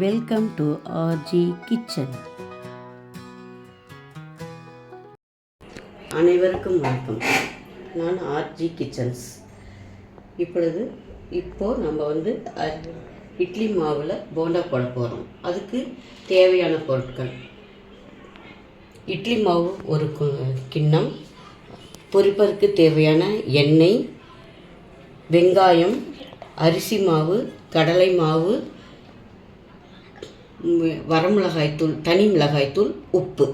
Welcome to RJ kitchen அனைவருக்கும் வணக்கம். நான் ஆர்ஜி கிச்சன்ஸ் இப்பொழுது இப்போது நம்ம வந்து இட்லி மாவில் போண்டா போட போகிறோம் அதுக்கு தேவையான பொருட்கள். இட்லி மாவு ஒரு கிண்ணம். பொரிப்பதற்கு தேவையான எண்ணெய். வெங்காயம். அரிசி மாவு கடலை மாவு. வரமிளகாய்த்தூள் தனி மிளகாய்த்தூள் உப்பு.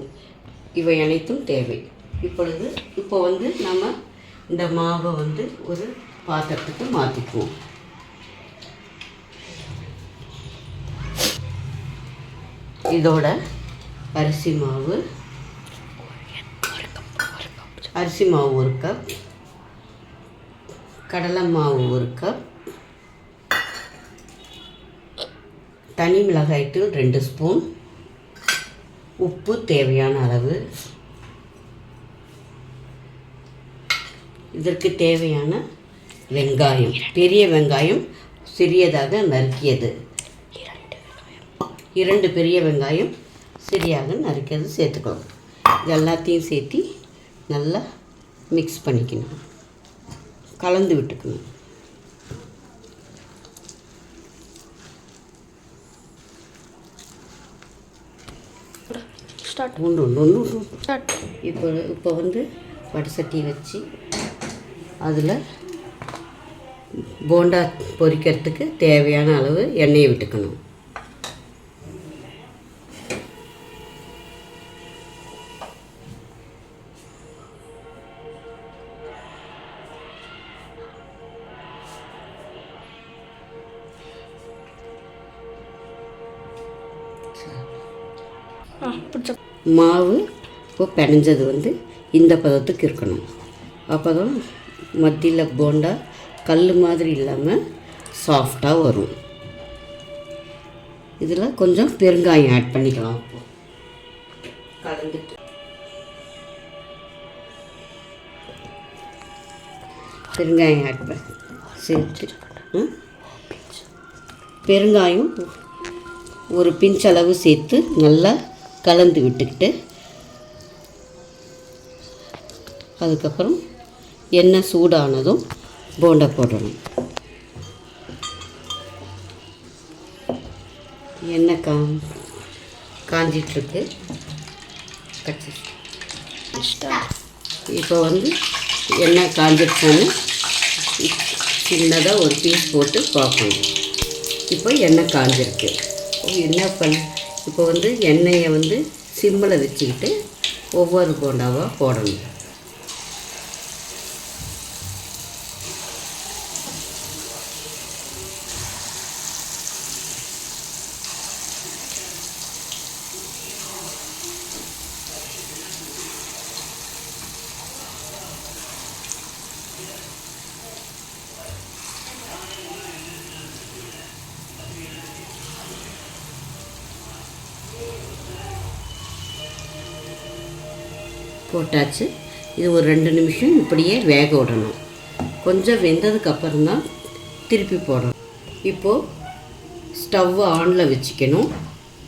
இவை அனைத்தும் தேவை. இப்பொழுது இப்போ வந்து நம்ம இந்த மாவை வந்து ஒரு பாத்திரத்துக்கு மாற்றிக்குவோம் இதோட அரிசி மாவு. அரிசி மாவு ஒரு கப் கடலை மாவு ஒரு கப் தனி மிளகாய்த்தூள் ரெண்டு ஸ்பூன். உப்பு தேவையான அளவு. இதற்கு தேவையான வெங்காயம். பெரிய வெங்காயம் சிறியதாக நறுக்கியது. இரண்டு பெரிய வெங்காயம் சரியாக நறுக்கியது சேர்த்துக்கணும். இது எல்லாத்தையும் சேர்த்து நல்லா மிக்ஸ் பண்ணிக்கணும். கலந்து விட்டுக்கணும். ஸ்டார்ட் ஒன்று ஒன்று ஒன்று ஒன்று ஸ்டார்ட் இப்போ இப்போ வந்து வடசட்டி வச்சு அதில் போண்டா பொரிக்கிறதுக்கு தேவையான அளவு எண்ணெயை விட்டுக்கணும். ஆ பிடிச்ச மாவு இப்போ பிணைஞ்சது வந்து இந்த பதத்துக்கு இருக்கணும். அப்போ தான் மத்தியில் போண்டா கல் மாதிரி இல்லாமல் சாஃப்டாக வரும். இதில் கொஞ்சம் பெருங்காயம் ஆட் பண்ணிக்கலாம். இப்போ கலந்துட்டு. பெருங்காயம் ஆட் பண்ணி சேர்த்து பெருங்காயம் ஒரு பிஞ்ச் அளவு சேர்த்து நல்லா கலந்து விட்டுக்கிட்டு அதுக்கப்புறம் எண்ணெய் சூடானதும் போண்டா போடணும். எண்ணெய் கா காஞ்சிட்ருக்கு. கட்சி இப்போ வந்து எண்ணெய் காஞ்சிருச்சோன்னு சின்னதாக ஒரு பீஸ் போட்டு பார்க்கணும் இப்போ எண்ணெய் காஞ்சிருக்கு. என்ன பண்ண இப்போ வந்து எண்ணெயை வந்து சிம்மில் வச்சுக்கிட்டு ஒவ்வொரு போண்டாவாக போடணும். போட்டாச்சு. இது ஒரு ரெண்டு நிமிஷம் இப்படியே வேக விடணும். கொஞ்சம் வெந்ததுக்கப்புறம் தான் திருப்பி போடணும். இப்போது ஸ்டவ் ஆனில் வச்சுக்கணும்.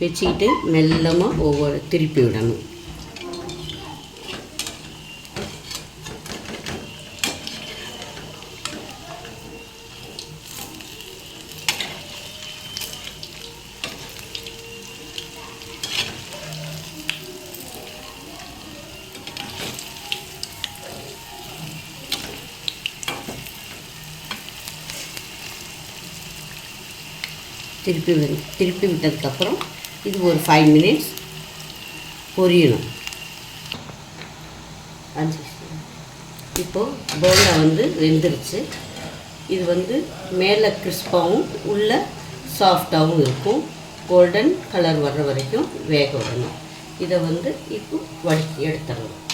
வச்சுக்கிட்டு மெல்லமாக ஒவ்வொரு திருப்பி விடணும். திருப்பி வி- திருப்பி விட்டதுக்கப்புறம் இது ஒரு ஃபைவ் மினிட்ஸ் பொரியணும். அஞ்சு இப்போது போண்டா வந்து வெந்துருச்சு. இது வந்து மேலே கிறிஸ்பாகவும் உள்ள சாஃப்டாகவும் இருக்கும். கோல்டன் கலர் வர்ற வரைக்கும் வேக விடணும். இதை வந்து இப்போ வடிக்கி எடுத்துடணும்.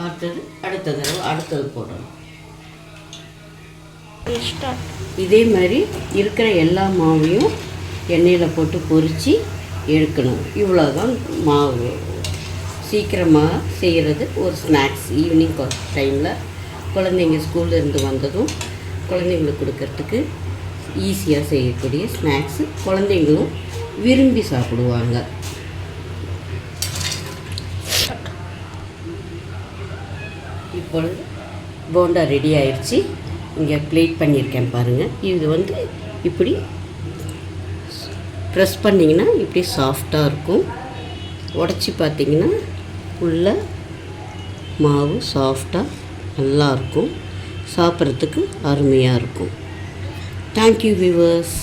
அடுத்தது அடுத்த தடவை அடுத்தது போடணும். இதே மாதிரி இருக்கிற எல்லா மாவையும் எண்ணெயில் போட்டு பொரித்து எடுக்கணும். இவ்வளோதான் மாவு. சீக்கிரமாக செய்கிறது ஒரு ஸ்நாக்ஸ் ஈவினிங் டைமில் குழந்தைங்க ஸ்கூல்ல இருந்து வந்ததும் குழந்தைங்களுக்கு கொடுக்கறதுக்கு ஈஸியாக செய்யக்கூடிய ஸ்நாக்ஸு குழந்தைங்களும் விரும்பி சாப்பிடுவாங்க. இப்பொழுது போண்டா ரெடி ஆயிடுச்சு இங்கே பிளேட் பண்ணியிருக்கேன் பாருங்கள் இது வந்து இப்படி ப்ரெஸ் பண்ணிங்கன்னா இப்படி சாஃப்டாக இருக்கும். உடச்சி பார்த்தீங்கன்னா உள்ள மாவு சாஃப்டாக நல்லாயிருக்கும் சாப்பிட்றதுக்கு அருமையாக இருக்கும். Thank you viewers